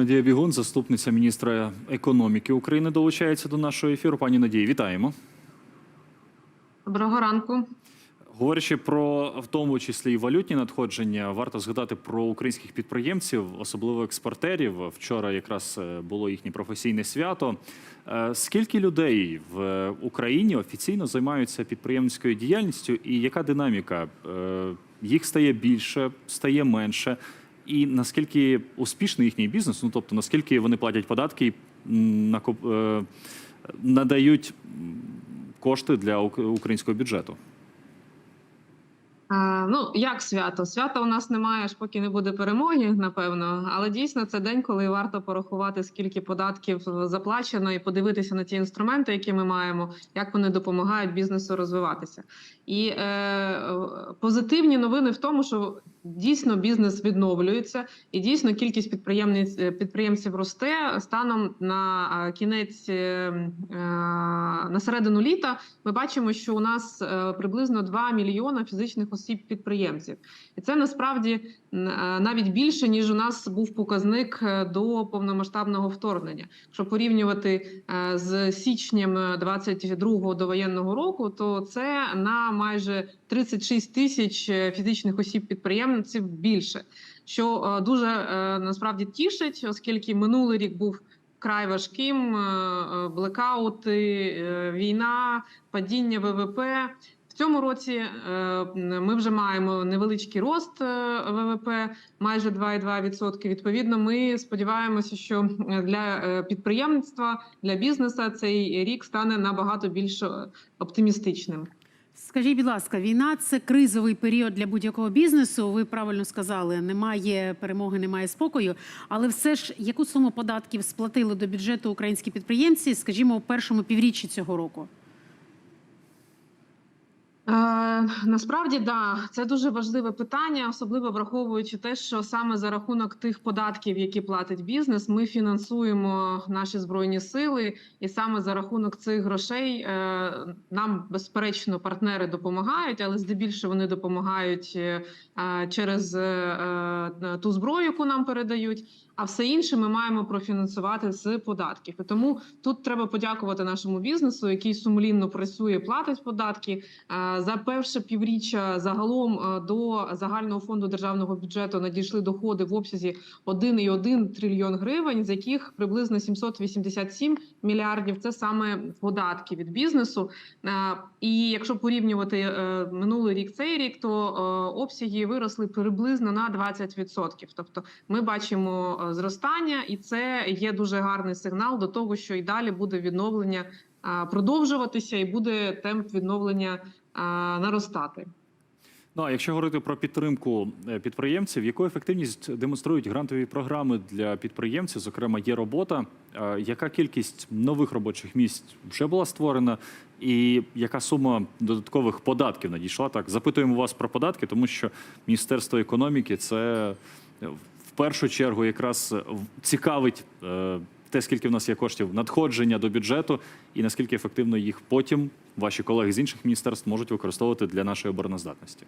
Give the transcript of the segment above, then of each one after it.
Надія Бігун, заступниця міністра економіки України, долучається до нашого ефіру. Пані Надії, вітаємо. Доброго ранку. Говорячи про в тому числі і валютні надходження, варто згадати про українських підприємців, особливо експортерів. Вчора якраз е, було їхнє професійне свято. Е, Скільки людей в Україні офіційно займаються підприємницькою діяльністю, і яка динаміка? Е, Їх стає більше, стає менше. І наскільки успішний їхній бізнес? Ну тобто, наскільки вони платять податки і е, надають кошти для українського бюджету? Ну, як свято? Свята у нас немає, аж поки не буде перемоги, напевно. Але дійсно це день, коли варто порахувати, скільки податків заплачено, і подивитися на ті інструменти, які ми маємо, як вони допомагають бізнесу розвиватися. І е, позитивні новини в тому, що дійсно бізнес відновлюється, і дійсно кількість підприємниць е, підприємців росте станом на е, кінець е, на середину літа. Ми бачимо, що у нас приблизно 2 мільйона фізичних осіб підприємців, і це насправді навіть більше ніж у нас був показник до повномасштабного вторгнення. Якщо порівнювати з січнем 22-го довоєнного року, то це на майже 36 тисяч фізичних осіб підприємців більше, що е, дуже е, насправді тішить, оскільки минулий рік був. Край важким, е, блекаути, війна, падіння ВВП. В цьому році ми вже маємо невеличкий рост ВВП, майже 2,2%. Відповідно, ми сподіваємося, що для підприємництва, для бізнесу цей рік стане набагато більш оптимістичним. Скажіть, будь ласка, війна це кризовий період для будь-якого бізнесу. Ви правильно сказали, немає перемоги, немає спокою. Але все ж яку суму податків сплатили до бюджету українські підприємці, скажімо, у першому півріччі цього року? Е, насправді да, це дуже важливе питання, особливо враховуючи те, що саме за рахунок тих податків, які платить бізнес, ми фінансуємо наші збройні сили, і саме за рахунок цих грошей е, нам безперечно партнери допомагають, але здебільшого вони допомагають е, через ту зброю, яку нам передають. А все інше ми маємо профінансувати з податків. І тому тут треба подякувати нашому бізнесу, який сумлінно працює, платить податки. За перше півріччя загалом е, до загального фонду державного бюджету надійшли доходи в обсязі 1,1 трильйон гривень, з яких приблизно 787 мільярдів це саме податки від бізнесу. Е, І якщо порівнювати е, минулий рік цей рік, то обсяги виросли приблизно на 20%. Тобто ми бачимо зростання, і це є дуже гарний сигнал до того, що і далі буде відновлення продовжуватися, і буде темп відновлення наростати. Ну а якщо говорити про підтримку е, підприємців, яку ефективність демонструють грантові програми для підприємців? Зокрема, є робота. Е, Яка кількість нових робочих місць вже була створена, і яка сума додаткових податків надійшла? Так запитуємо вас про податки, тому що Міністерство економіки це е, в першу чергу якраз цікавить. Те, скільки в нас є коштів надходження до бюджету, і наскільки ефективно їх потім ваші колеги з інших міністерств можуть використовувати для нашої обороноздатності.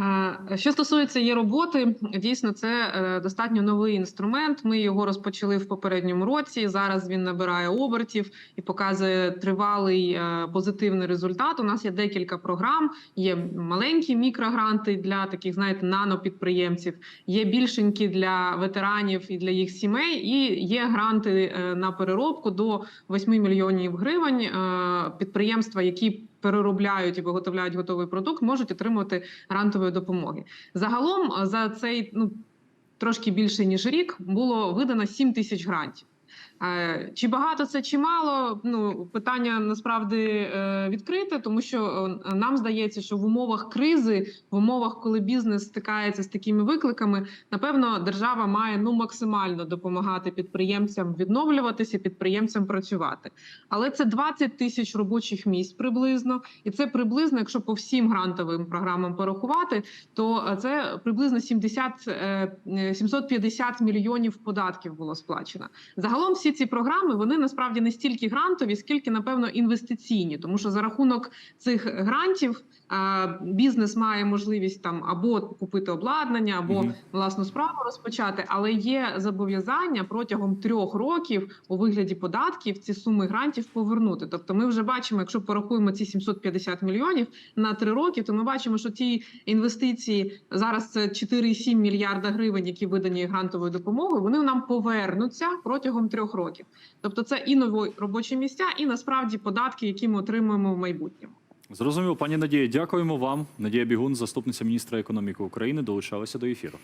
А, Що стосується є роботи, дійсно це е, достатньо новий інструмент. Ми його розпочали в попередньому році. Зараз він набирає обертів і показує тривалий е, позитивний результат. У нас є декілька програм. Є маленькі мікрогранти для таких, знаєте, нанопідприємців. Є більшенькі для ветеранів і для їх сімей. І є гранти е, на переробку до 8 мільйонів гривень. Е, Підприємства, які переробляють і виготовляють готовий продукт, можуть отримувати грантової допомоги. Загалом е, за цей ну трошки більше ніж рік було видано 7 тисяч грантів. Е, Чи багато це, чи мало? Ну питання насправді е, відкрите, тому що е, нам здається, що в умовах кризи, в умовах, коли бізнес стикається з такими викликами, напевно, держава має ну максимально допомагати підприємцям відновлюватися, підприємцям працювати. Але це 20 тисяч робочих місць приблизно, і це приблизно, якщо по всім грантовим програмам порахувати, то це приблизно 70, е, е, 750 мільйонів податків було сплачено. Загалом всі ці програми вони насправді не стільки грантові, скільки напевно інвестиційні, тому що за рахунок цих грантів а, бізнес має можливість там або купити обладнання, або Мгм. власну справу розпочати, але є зобов'язання протягом трьох років у вигляді податків ці суми грантів повернути. Тобто, ми вже бачимо, якщо порахуємо ці 750 мільйонів на три роки, то ми бачимо, що ті інвестиції зараз це 4,7 мільярда гривень, які видані грантовою допомогою. Вони нам повернуться протягом трьох років. Тобто, це і нові робочі місця, і насправді податки, які ми отримуємо в майбутньому. Зрозуміло, пані Надія, дякуємо вам. Надія Бігун, заступниця міністра економіки України, долучалася до ефіру.